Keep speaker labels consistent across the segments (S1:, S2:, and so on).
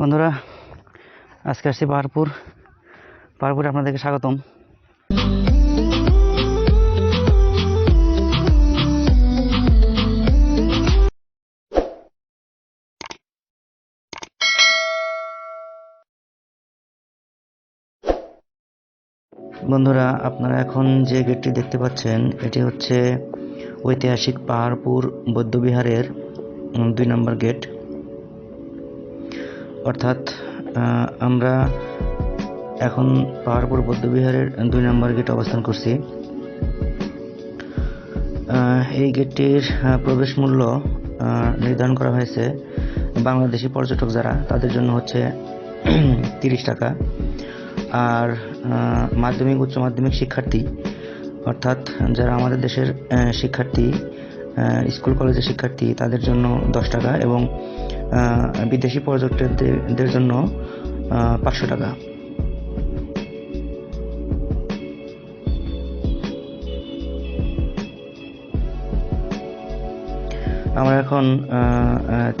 S1: বন্ধুরা, আজকে আসছি পাহাড়পুর পাহাড়পুরে আপনাদেরকে স্বাগতম। বন্ধুরা, আপনারা এখন যে গেটটি দেখতে পাচ্ছেন, এটি হচ্ছে ঐতিহাসিক পাহাড়পুর বৌদ্ধবিহারের দুই নম্বর গেট। অর্থাৎ আমরা এখন পাহাড়পুর বৌদ্ধবিহারের দুই নম্বর গেটে অবস্থান করছি। এই গেটটির প্রবেশ মূল্য নির্ধারণ করা হয়েছে বাংলাদেশি পর্যটক যারা, তাদের জন্য হচ্ছে তিরিশ টাকা। আর মাধ্যমিক, উচ্চ মাধ্যমিক শিক্ষার্থী, অর্থাৎ যারা আমাদের দেশের শিক্ষার্থী স্কুল, কলেজের শিক্ষার্থী, তাদের জন্য দশ টাকা এবং বিদেশি পর্যটকদের জন্য পাঁচশো টাকা। আমরা এখন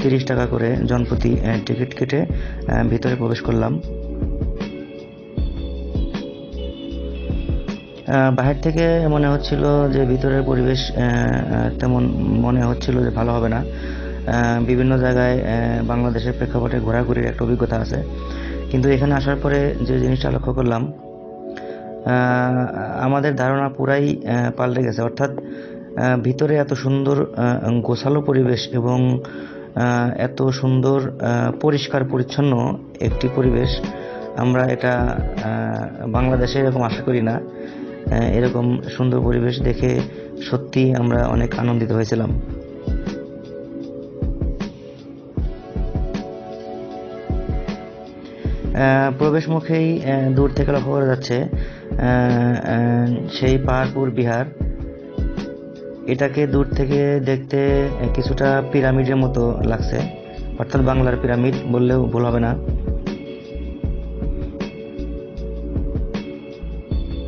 S1: তিরিশ টাকা করে জনপ্রতি টিকিট কেটে ভিতরে প্রবেশ করলাম। বাহির থেকে মনে হচ্ছিল যে ভিতরের পরিবেশ তেমন মনে হচ্ছিল যে ভালো হবে না। বিভিন্ন জায়গায় বাংলাদেশের প্রেক্ষাপটে ঘোরাঘুরির একটা অভিজ্ঞতা আছে। কিন্তু এখানে আসার পরে যে জিনিসটা লক্ষ্য করলাম আমাদের ধারণা পুরাই পাল্টে গেছে। অর্থাৎ ভিতরে এত সুন্দর গোছালো পরিবেশ এবং এত সুন্দর পরিষ্কার পরিচ্ছন্ন একটি পরিবেশ, আমরা এটা বাংলাদেশে এরকম আশা করি না। এরকম সুন্দর পরিবেশ দেখে সত্যি আমরা অনেক আনন্দিত হয়েছিলাম। আহ, প্রবেশ মুখেই দূর থেকে লক্ষ্য করা যাচ্ছে সেই পাহাড়পুর বিহার। এটাকে দূর থেকে দেখতে কিছুটা পিরামিডের মতো লাগছে। অর্থাৎ বাংলার পিরামিড বললেও ভুল হবে না।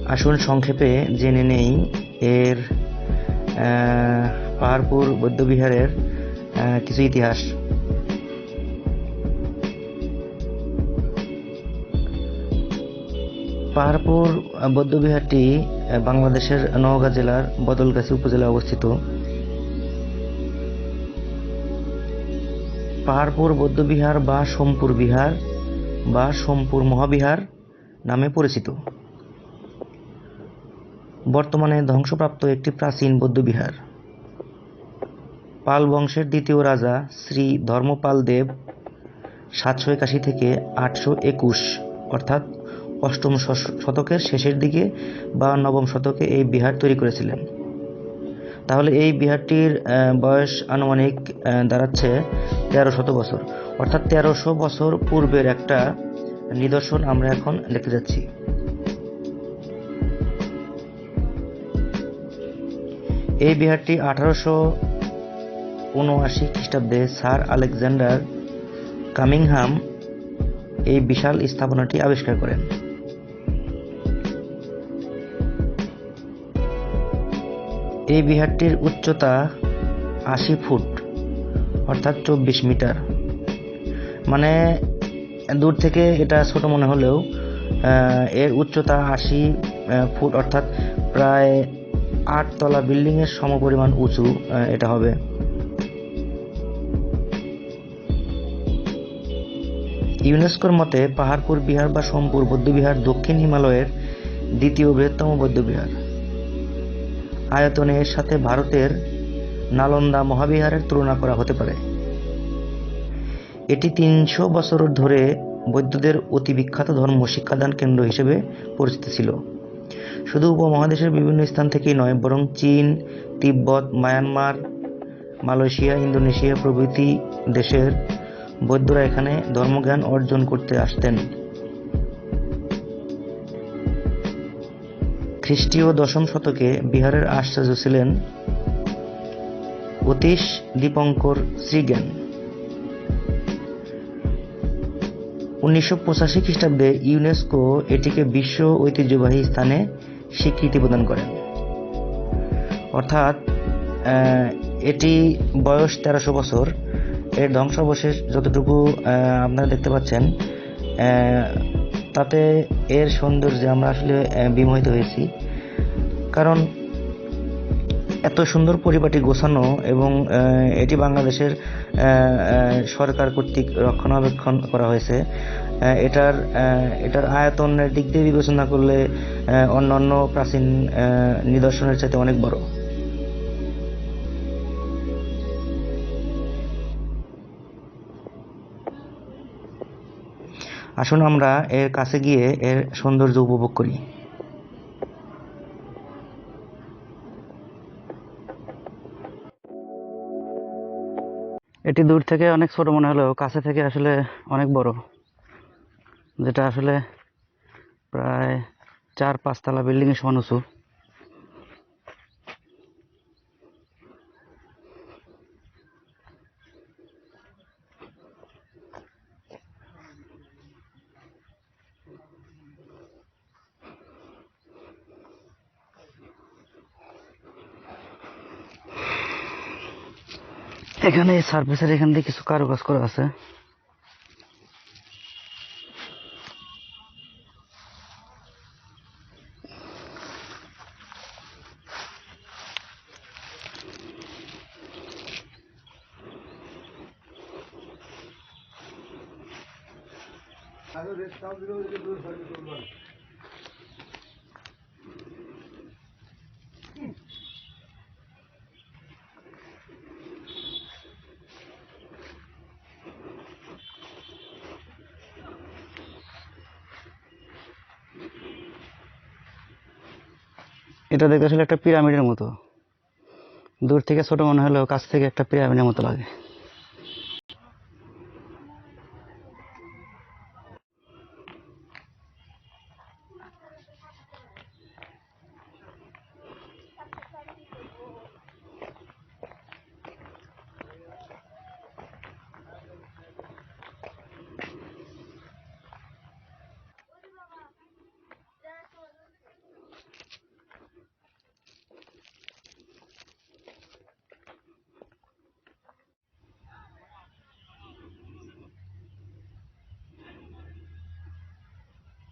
S1: আসুন সংক্ষেপে জেনে নেই এর পাহাড়পুর বৌদ্ধবিহারের কিছু ইতিহাস। পাহাড়পুর বৌদ্ধবিহারটি বাংলাদেশের নওগাঁ জেলার বদলগাছি উপজেলায় অবস্থিত। পাহাড়পুর, বৌদ্ধবিহার বা সোমপুর বিহার বা সোমপুর মহাবিহার নামে পরিচিত। বর্তমানে ধ্বংসপ্রাপ্ত একটি প্রাচীন বৌদ্ধবিহার। পাল বংশের দ্বিতীয় রাজা শ্রী ধর্মপাল দেব সাতশো একাশি থেকে আটশো একুশ, অর্থাৎ অষ্টম শতকের শেষের দিকে বা নবম শতকে এই বিহার তৈরি করেছিলেন। তাহলে এই বিহারটির বয়স আনুমানিক দাঁড়াচ্ছে তেরো শত বছর। অর্থাৎ তেরোশো বছর পূর্বের একটা নিদর্শন আমরা এখন দেখতে যাচ্ছি। এই বিহারটি আঠারোশো উনআশি খ্রিস্টাব্দে স্যার আলেকজান্ডার কামিংহাম এই বিশাল স্থাপনাটি আবিষ্কার করেন। এই বিহারটির উচ্চতা আশি ফুট, অর্থাৎ চব্বিশ মিটার। মানে দূর থেকে এটা ছোট মনে হলেও এর উচ্চতা আশি ফুট, অর্থাৎ প্রায় আটতলা বিল্ডিংয়ের সমপরিমাণ উঁচু এটা হবে। ইউনেস্কোর মতে পাহাড়পুর বিহার বা সোমপুর বৌদ্ধবিহার দক্ষিণ হিমালয়ের দ্বিতীয় বৃহত্তম বৌদ্ধবিহার আয়তনে এর সাথে ভারতের নালন্দা মহাবিহারের তুলনা করা হতে পারে। এটি তিনশো বছর ধরে বৌদ্ধদের অতি বিখ্যাত ধর্ম শিক্ষাদান কেন্দ্র হিসেবে পরিচিত ছিল। শুধু উপমহাদেশের বিভিন্ন স্থান থেকেই নয়, বরং চীন, তিব্বত, মায়ানমার, মালয়েশিয়া, ইন্দোনেশিয়া প্রভৃতি দেশের বৌদ্ধরা এখানে ধর্মজ্ঞান অর্জন করতে আসতেন। খ্রিস্টীয় দশম শতকে বিহারের আশ্চর্য ছিলেন অতীশ দীপঙ্কর শ্রীজ্ঞান। উনিশশো পঁচাশি খ্রিস্টাব্দে ইউনেস্কো এটিকে বিশ্ব ঐতিহ্যবাহী স্থানে স্বীকৃতি প্রদান করেন অর্থাৎ এটি বয়স তেরোশো বছর। এর ধ্বংসাবশেষ যতটুকু আপনারা দেখতে পাচ্ছেন তাতে এর সৌন্দর্যে আমরা আসলে বিমোহিত হয়েছি। কারণ এত সুন্দর পরিপাটি গোছানো এবং এটি বাংলাদেশের সরকার কর্তৃক রক্ষণাবেক্ষণ করা হয়েছে। এটার এটার আয়তনের দিক দিয়ে বিবেচনা করলে অন্যান্য প্রাচীন নিদর্শনের চাইতে অনেক বড়। আসুন আমরা এর কাছে গিয়ে এর সৌন্দর্য উপভোগ করি।
S2: এটি দূর থেকে অনেক ছোট মনে হলেও কাছে থেকে আসলে অনেক বড়, যেটা আসলে প্রায় চার পাঁচতলা বিল্ডিংয়ের সমান উঁচু। এখানে সার্ভিসের এখান দিয়ে কিছু কারুকাজ করা আছে। এটা দেখতে আসলে একটা পিরামিডের মতো। দূর থেকে ছোট মনে হলেও কাছ থেকে একটা পিরামিডের মতো লাগে।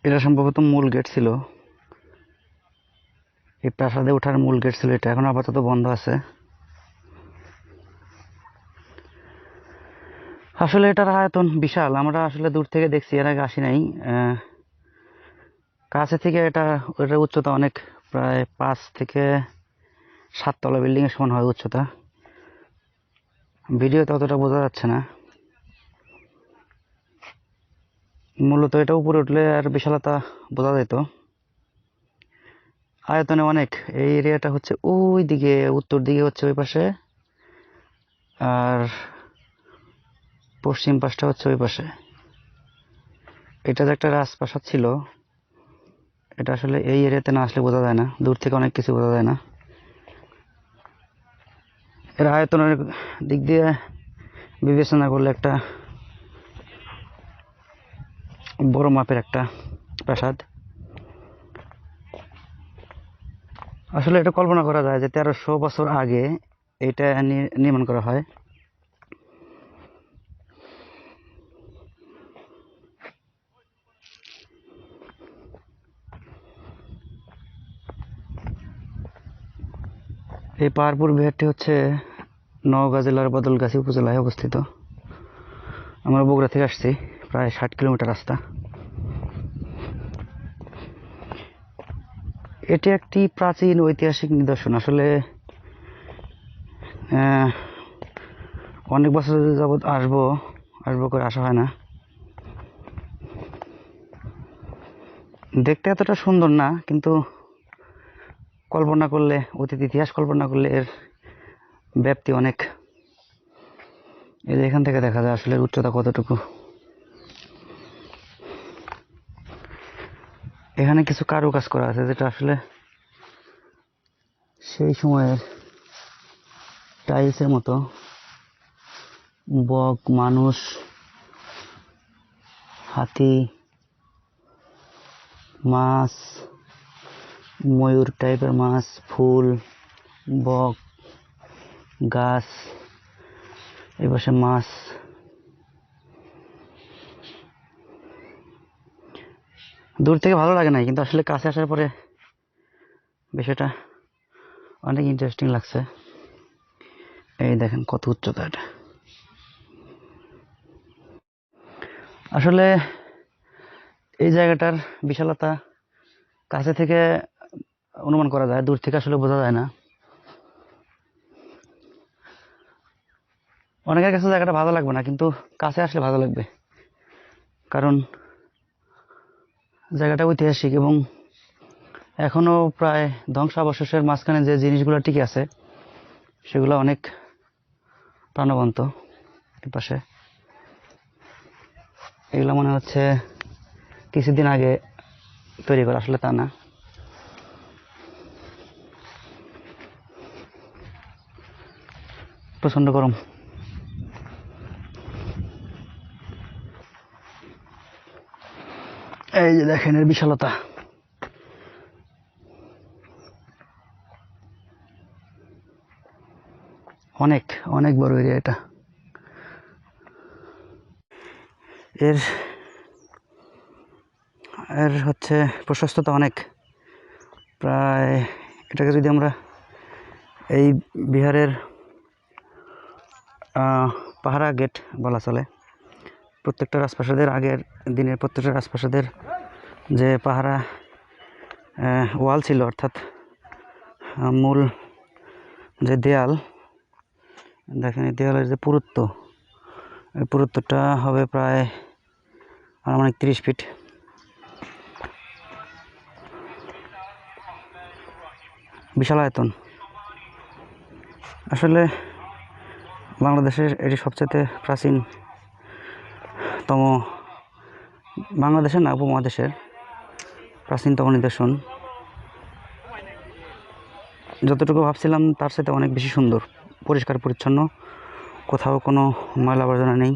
S2: এটা সম্ভবত মূল গেট ছিল। এই প্রাসাদে ওঠার মূল গেট ছিল এটা। এখন আপাতত বন্ধ আছে। আসলে এটার আয়তন বিশাল। আমরা আসলে দূর থেকে দেখছি, এর আগে আসি নাই। কাছে থেকে এটা, এটার উচ্চতা অনেক, প্রায় পাঁচ থেকে সাততলা বিল্ডিংয়ের সমান হয় উচ্চতা। ভিডিওতে অতটা বোঝা যাচ্ছে না। মূলত এটা উপরে উঠলে আর বিশালতা বোঝা যেত আয়তনে অনেক। এই এরিয়াটা হচ্ছে ওই দিকে উত্তর দিকে হচ্ছে ওই পাশে। আর পশ্চিম পাশটা হচ্ছে ওই পাশে। এটা যে একটা রাজপ্রাসাদ ছিল, এটা আসলে এই এরিয়াতে না আসলে বোঝা যায় না। দূর থেকে অনেক কিছু বোঝা যায় না। এর আয়তনের দিক দিয়ে বিবেচনা করলে একটা বড় মাপের একটা প্রাসাদ। আসলে এটা কল্পনা করা যায় যে তেরোশো বছর আগে এটা নির্মাণ করা হয়। এই পাহাড়পুর বিহারটি হচ্ছে নওগাঁ জেলার বদলগাছি উপজেলায় অবস্থিত। আমরা বগুড়া থেকে আসছি। প্রায় ষাট কিলোমিটার রাস্তা। এটি একটি প্রাচীন ঐতিহাসিক নিদর্শন। আসলে অনেক বছর যাবৎ আসব আসব করে আসা হয় না। দেখতে এতটা সুন্দর না, কিন্তু কল্পনা করলে, অতীত ইতিহাস কল্পনা করলে এর ব্যাপ্তি অনেক। এই যে এখান থেকে দেখা যায় আসলে উচ্চতা কতটুকু। এখানে কিছু কারুকাজ করা আছে যেটা আসলে সেই সময়ের টাইলসের মতো বক, মানুষ, হাতি, মাছ, ময়ূর টাইপের মাছ, ফুল, বক, গাছ এই পাশে মাছ। দূর থেকে ভালো লাগে না কিন্তু আসলে কাছে আসার পরে বিষয়টা অনেক ইন্টারেস্টিং লাগছে। এই দেখেন কত উচ্চতা এটা। আসলে এই জায়গাটার বিশালতা কাছে থেকে অনুমান করা যায়, দূর থেকে আসলে বোঝা যায় না। অনেকের কাছে জায়গাটা ভালো লাগবে না, কিন্তু কাছে আসলে ভালো লাগবে। কারণ জায়গাটা ঐতিহাসিক এবং এখনও প্রায় ধ্বংসাবশেষের মাঝখানে যে জিনিসগুলো টিকে আছে, সেগুলো অনেক প্রাণবন্ত পাশে এগুলো মনে হচ্ছে কিছুদিন আগে তৈরি করা, আসলে তা না। প্রচণ্ড গরম। এই যে দেখেন, এর বিশালতা। অনেক অনেক বড় এরিয়া এটা। এর এর হচ্ছে প্রশস্ততা অনেক। প্রায়, এটাকে যদি আমরা এই বিহারের পাহারা গেট বলা চলে। প্রত্যেকটা রাজপ্রাসাদের আগের দিনের প্রত্যেকটা রাজপ্রাসাদের যে পাহারা ওয়াল ছিল, অর্থাৎ মূল যে দেয়াল, দেখেন এই দেয়ালের যে পুরুত্ব, এই পুরুত্বটা হবে প্রায় আনুমানিক তিরিশ ফিট। বিশাল আয়তন। আসলে বাংলাদেশের এটি সবচেয়ে প্রাচীনতম, বাংলাদেশের না, উপমহাদেশের। প্রাচীনতম নিদর্শন যতটুকু ভাবছিলাম তার সাথে অনেক বেশি সুন্দর, পরিষ্কার, পরিচ্ছন্ন। কোথাও কোনো ময়লা আবর্জনা নেই।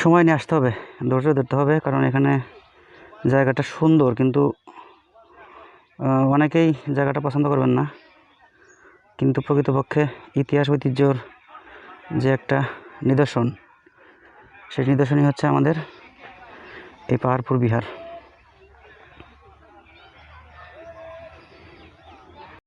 S2: সময় নিয়ে আসতে হবে, ধৈর্য ধরতে হবে, কারণ এখানে জায়গাটা সুন্দর, কিন্তু অনেকেই জায়গাটা পছন্দ করবেন না। কিন্তু প্রকৃতপক্ষে ইতিহাস, ঐতিহ্যর যে একটা নিদর্শন, সেই নিদর্শনই হচ্ছে আমাদের এই পাহাড়পুর বিহার।